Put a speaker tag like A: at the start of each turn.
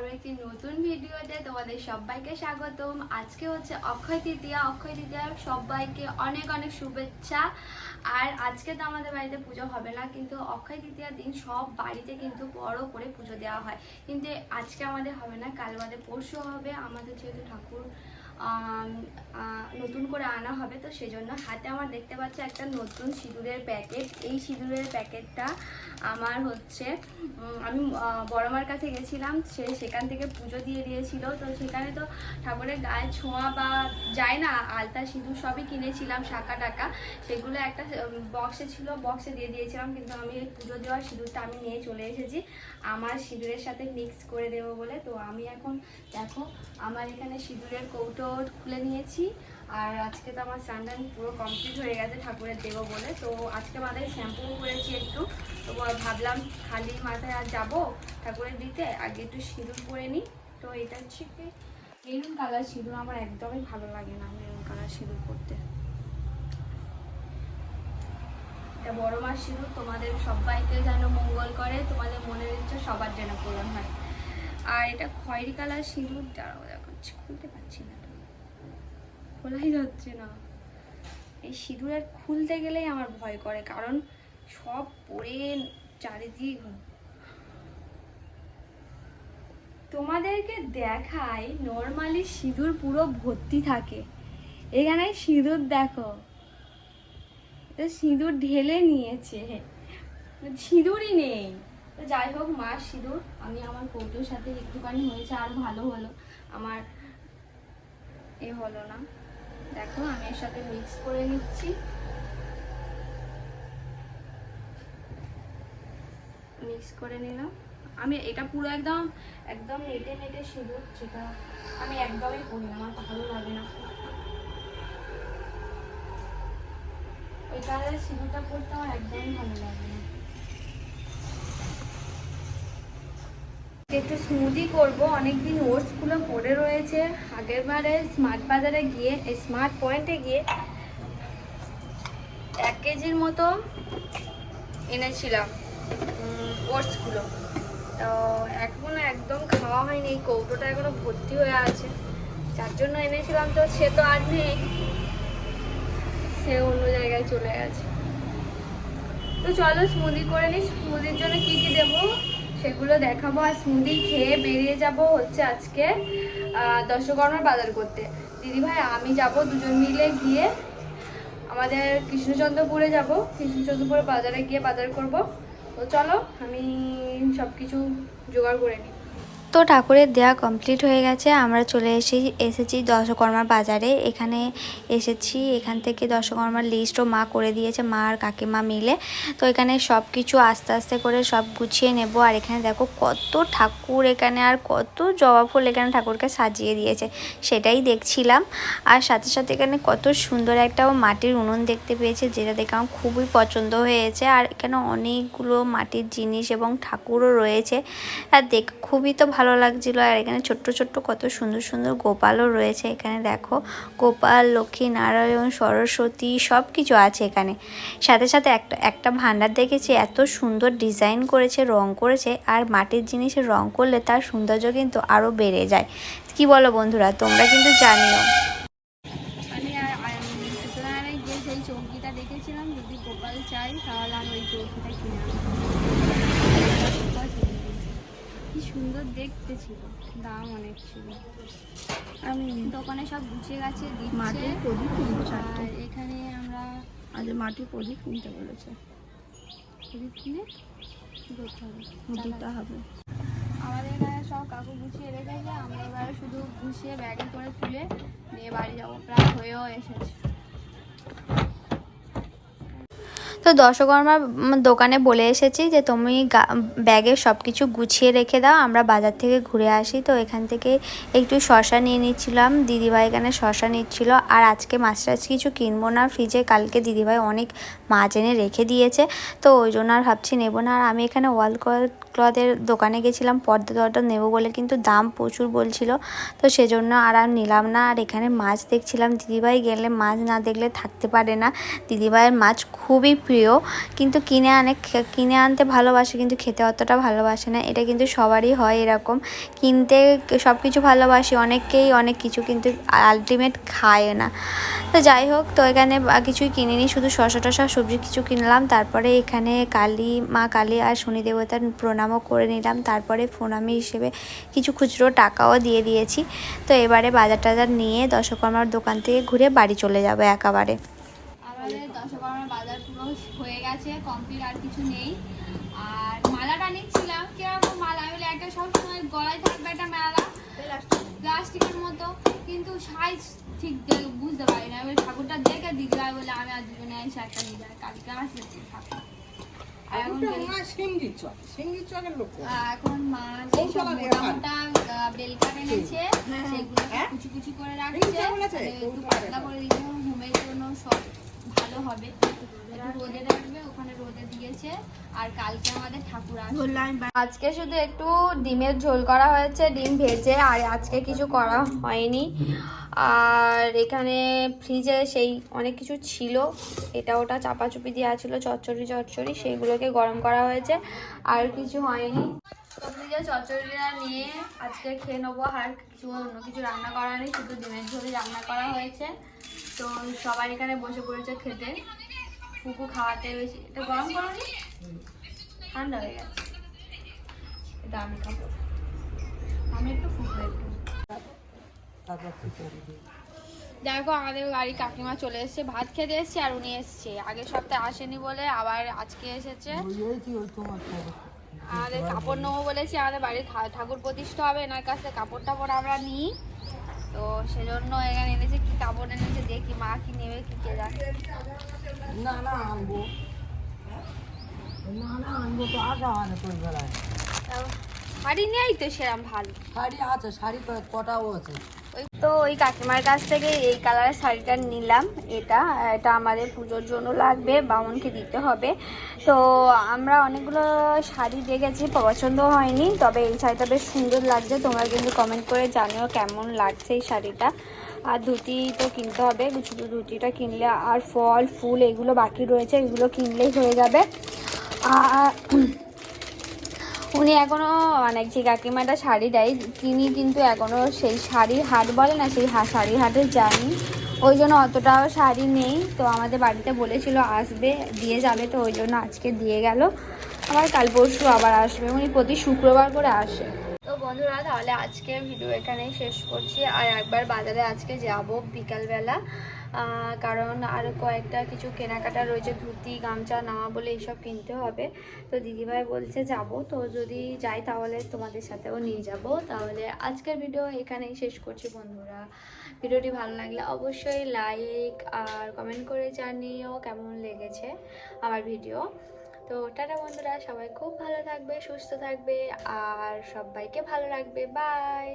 A: আরও একটি নতুন ভিডিওতে তোমাদের সবাইকে স্বাগতম। আজকে হচ্ছে অক্ষয় তৃতীয়া। অক্ষয় তৃতীয়া সবাইকে অনেক অনেক শুভেচ্ছা। আর আজকে তো আমাদের বাড়িতে পুজো হবে না, কিন্তু অক্ষয় তৃতীয়ার দিন সব বাড়িতে কিন্তু বড় করে পুজো দেওয়া হয়। কিন্তু আজকে আমাদের হবে না, কাল বাদে পরশু হবে। আমাদের যেহেতু ঠাকুর নতুন করে আনা হবে, তো সেজন্য হাতে আমার দেখতে পাচ্ছ একটা নতুন সিঁদুরের প্যাকেট। এই সিঁদুরের প্যাকেটটা আমার হচ্ছে আমি বড়মার কাছে গেছিলাম, সে সেখান থেকে পুজো দিয়ে দিয়েছিল, তো সেখানে তো ঠাকুরের গায়ে ছোঁয়া বা যায় না, আলতা সিঁদুর সবই কিনেছিলাম শাঁকা টাকা সেগুলো একটা বক্সে ছিল বক্সে দিয়ে দিয়েছিলাম, কিন্তু আমি ওই পুজো দেওয়ার সিঁদুরটা আমি নিয়ে চলে এসেছি। আমার সিঁদুরের সাথে মিক্স করে দেবো বলে, তো আমি এখন দেখো, আমার এখানে সিঁদুরের কৌটো খুলে নিয়েছি। আর আজকে তো আমার স্নান পুরো কমপ্লিট হয়ে গেছে ঠাকুরের দেবো বলে। তো আজকে মাথায় শ্যাম্পু করেছি একটু। তো ভাবলাম খালি মাথায় আর যাব ঠাকুরের দিতে আগে একটু সিঁদুর পরে নিই। তো এটা হচ্ছে কি মেরুন কালার সিঁদুর আমার একদমই ভালো লাগে না মেরুন কালার সিঁদুর করতে এটা বড় মাস সিঁদুর, তোমাদের সবাইকে যেন মঙ্গল করে, তোমাদের মনের ইচ্ছা সবার যেন পূরণ হয়। আর এটা খয়েরি কালার সিঁদুর দেখো খুলতে পারছি না। খোলাই যাচ্ছে না। এই সিঁদুরের খুলতে গেলেই আমার ভয় করে, কারণ সব পরে চারিদিক তোমাদেরকে দেখাই নর্মালি সিঁদুর পুরো ভর্তি থাকে। এখানে সিঁদুর দেখো। তো সিঁদুর ঢেলে নিয়েছে। সিঁদুরই নেই। তো যাই হোক, মা সিঁদুর, আমি আমার কৌটোর সাথে একটুখানি হয়েছে, আর ভালো হলো। আমার এ হলো না। দেখো, আমি এর সাথে মিক্স করে নিচ্ছি। মিক্স করে নিলাম। আমি এটা পুরো একদম একদম নেটে নেটে সিঁদুর, যেটা আমি একদমই করি আমার ভালো লাগে না। ওই কালারের সিঁদুরটা পরতে আমার একদমই ভালো লাগে না। একটু স্মুদি করব। অনেকদিন ওটসগুলো পড়ে রয়েছে। আগের বারে স্মার্ট বাজারে গিয়ে স্মার্ট পয়েন্টে গিয়ে এক কেজির মতো এনেছিলাম ওটসগুলো তো এখনও একদম খাওয়া হয়নি, এই কৌটোটা এখনও ভর্তি হয়ে আছে। যার জন্য এনেছিলাম তো, সে তো আর নেই। সে অন্য জায়গায় চলে গেছে। তো চলো স্মুদি করে নিই স্মুদির জন্য কি কি দেবো? সেগুলো দেখাবো আর স্মুদি খেয়ে বেরিয়ে যাব হচ্ছে আজকে দশকর্মার বাজার করতে। দিদিভাই, আমি যাব দুজন মিলে গিয়ে আমাদের কৃষ্ণচন্দ্রপুরে যাব। কৃষ্ণচন্দ্রপুরে বাজারে গিয়ে বাজার করব। তো চলো, আমি সব কিছু জোগাড় করে নিই।
B: তো ঠাকুরের দেয়া কমপ্লিট হয়ে গেছে। আমরা চলে এসে, এসেছি দশকর্মার বাজারে। এখানে এসেছি, এখান থেকে দশকর্মার লিস্টও মা করে দিয়েছে, মা আর কাকিমা মিলে। তো এখানে সব কিছু আস্তে আস্তে করে সব গুছিয়ে নেব। আর এখানে দেখো কত ঠাকুর এখানে, আর কত জবা ফুল এখানে ঠাকুরকে সাজিয়ে দিয়েছে। সেটাই দেখছিলাম। আর সাথে সাথে এখানে কত সুন্দর একটা মাটির উনুন দেখতে পেয়েছে, যেটা দেখে আমার খুবই পছন্দ হয়েছে। আর এখানে অনেকগুলো মাটির জিনিস এবং ঠাকুরও রয়েছে। আর দেখ, খুবই তো লাগছিল। আর এখানে ছোট্ট ছোট্ট কত সুন্দর সুন্দর গোপালও রয়েছে এখানে, দেখো। গোপাল, লক্ষ্মী, নারায়ণ, সরস্বতী সব কিছু আছে এখানে। সাথে সাথে একটা একটা ভান্ডার দেখেছি, এত সুন্দর ডিজাইন করেছে, রং করেছে, আর মাটির জিনিসে রং করলে তার সৌন্দর্য কিন্তু আরও বেড়ে যায়। কি বলো বন্ধুরা, তোমরা কিন্তু জানিও।
A: দেখেছিলাম, যদি গোপাল চাই তাহলে আমি ওই চৌকিটা কিনে। কি সুন্দর দেখতে ছিল দাম অনেক ছিল।
C: আমি
A: দোকানে সব গুছিয়ে গেছে
C: মাটির প্রদীপ চারটে
A: আর এখানে আমরা
C: আজ মাটির প্রদীপ কিনতে বলেছে।
A: প্রদীপ কিনে হবে। আমাদের এখানে সব কাকু গুছিয়ে রেখেছে আমরা এবারে শুধু গুছিয়ে ব্যাগে করে তুলে নিয়ে বাড়ি যাব। প্রায় হয়েও এসেছে।
B: তো দশকর্মার দোকানে বলে এসেছি যে তুমি ব্যাগে সব কিছু গুছিয়ে রেখে দাও, আমরা বাজার থেকে ঘুরে আসি। তো এখান থেকে একটু শশা নিয়ে নিচ্ছিলাম, দিদিভাই এখানে শশা নিচ্ছিল। আর আজকে মাছ টাছ কিছু কিনবো না, ফ্রিজে কালকে দিদিভাই অনেক মাছ এনে রেখে দিয়েছে। তো ওই জন্য আর ভাবছি নেব না। আর আমি এখানে ওয়াল ক্লথের দোকানে গেছিলাম, পর্দা টর্দা নেব বলে কিন্তু দাম প্রচুর বলছিল। তো সেজন্য আর আর নিলাম না। আর এখানে মাছ দেখছিলাম, দিদিভাই গেলে মাছ না দেখলে থাকতে পারে না। দিদিভাইয়ের মাছ খুবই প্রিয়, কিন্তু কিনে আনে কিনে আনতে ভালোবাসে কিন্তু খেতে অতটা ভালোবাসে না। এটা কিন্তু সবারই হয় এরকম। কিনতে সব কিছু ভালোবাসি, অনেককেই অনেক কিছু কিন্তু আলটিমেট খায় না। তো যাই হোক, তো এখানে কিছুই কিনিনি, শুধু শশা টশা সবজি কিছু কিনলাম। তারপরে এখানে কালী, মা কালী আর শনি দেবতার প্রণামও করে নিলাম। তারপরে প্রণামী হিসেবে কিছু খুচরো টাকাও দিয়ে দিয়েছি। তো এবারে বাজার টাজার নিয়ে দশকর্মার দোকান থেকে ঘুরে বাড়ি চলে যাব একেবারে।
A: আমাদের দশকর্মার বাজার পুরো হয়ে গেছে, কমপ্লিট আর কিছু নেই। আর আমি একটা সবসময় গলায় থাকবে একটা প্লাস্টিকের মতো। কিন্তু সাইজ ঠিক বুঝতে পারি না। ঠাকুরটা দেখে দিদি বলে, আমি আর দুজনে এসে একটা যাই কালকে আসবে ঠাকুর। এখন মা যে মোটা মোটা আহ, এনেছে সেগুলো
D: হ্যাঁ?
A: কুচি কুচি করে রাখছে একটু পাতলা করে দিতে হবে, ঘুমের জন্য সব। ভালো হবে। রোদে রাখবে। ওখানে রোদে দিয়েছে। আর কালকে আমাদের ঠাকুর আজকে শুধু একটু ডিমের ঝোল করা হয়েছে ডিম ভেজে আর আজকে কিছু করা হয়নি। আর এখানে ফ্রিজে সেই অনেক কিছু ছিল। এটা ওটা চাপাচুপি দেওয়া ছিল চচ্চড়ি চচ্চড়ি সেইগুলোকে গরম করা হয়েছে। আর কিছু হয়নি। তো ফ্রিজে চচ্চড়িটা নিয়ে আজকে খেয়ে নেব। আর কিছু অন্য কিছু রান্না করা নেই শুধু ডিমের ঝোলই রান্না করা হয়েছে। তো সবাই এখানে বসে পড়েছে খেতে। ফুকু খাওয়াতে বেশি এটা গরম করো নি? ঠান্ডা হয়ে গেছে। এটা আমি খাব। আমি একটু ফুকু একটু। দেখো, আমাদের বাড়ি কাকিমা চলে এসেছে, ভাত খেতে এসছে, আর উনি এসছে। আগের সপ্তাহে আসেনি বলে আবার আজকে এসেছে। আমাদের কাপড় নেব বলেছি, আমাদের বাড়ির ঠাকুর প্রতিষ্ঠা হবে এনার কাছে কাপড় টাপড় আমরা নিই। তো সেজন্য এখানে এনেছে কি কাপড় এনেছে দেখি মা কি নেবে কি কে জানে।
D: না না আনব। না না আনব তো আসা হয় না তোর বেলায়।
A: শাড়ি নেই তো সেরম ভালো।
D: শাড়ি আছে শাড়ি কটাও আছে।
A: তো ওই কাকিমার কাছ থেকে এই কালারের শাড়িটা নিলাম। এটা এটা আমাদের পুজোর জন্য লাগবে, বামনকে দিতে হবে। তো আমরা অনেকগুলো শাড়ি দেখেছি, পছন্দ হয়নি, তবে এই শাড়িটা বেশ সুন্দর লাগছে। তোমরা কিন্তু কমেন্ট করে জানিও কেমন লাগছে এই শাড়িটা। আর ধুতি তো কিনতে হবে, শুধু ধুতিটা কিনলে আর ফল, ফুল এগুলো বাকি রয়েছে, এগুলো কিনলেই হয়ে যাবে। আর উনি এখনও অনেক যে কাকিমাটা শাড়ি দেয়, তিনি কিন্তু এখনও সেই শাড়ির হাট বলে না, সেই শাড়ির হাটে যায়নি। ওই জন্য অতটাও শাড়ি নেই। তো আমাদের বাড়িতে বলেছিল আসবে, দিয়ে যাবে, তো ওই জন্য আজকে দিয়ে গেল। আবার কাল পরশু আবার আসবে। উনি প্রতি শুক্রবার করে আসে। তো বন্ধুরা, তাহলে আজকে ভিডিও এখানেই শেষ করছি। আর একবার বাজারে আজকে যাব বিকালবেলা। কারণ আর কয়েকটা কিছু কেনাকাটা রয়েছে, ধুতি, গামছা নামা বলে এইসব কিনতে হবে। তো দিদিভাই বলছে যাব, তো যদি যাই তাহলে তোমাদের সাথেও নিয়ে যাব। তাহলে আজকের ভিডিও এখানেই শেষ করছি বন্ধুরা। ভিডিওটি ভালো লাগলে অবশ্যই লাইক আর কমেন্ট করে জানিও কেমন লেগেছে আমার ভিডিও তো টাটা বন্ধুরা সবাই খুব ভালো থাকবে সুস্থ থাকবে আর সবাইকে ভালো রাখবে বাই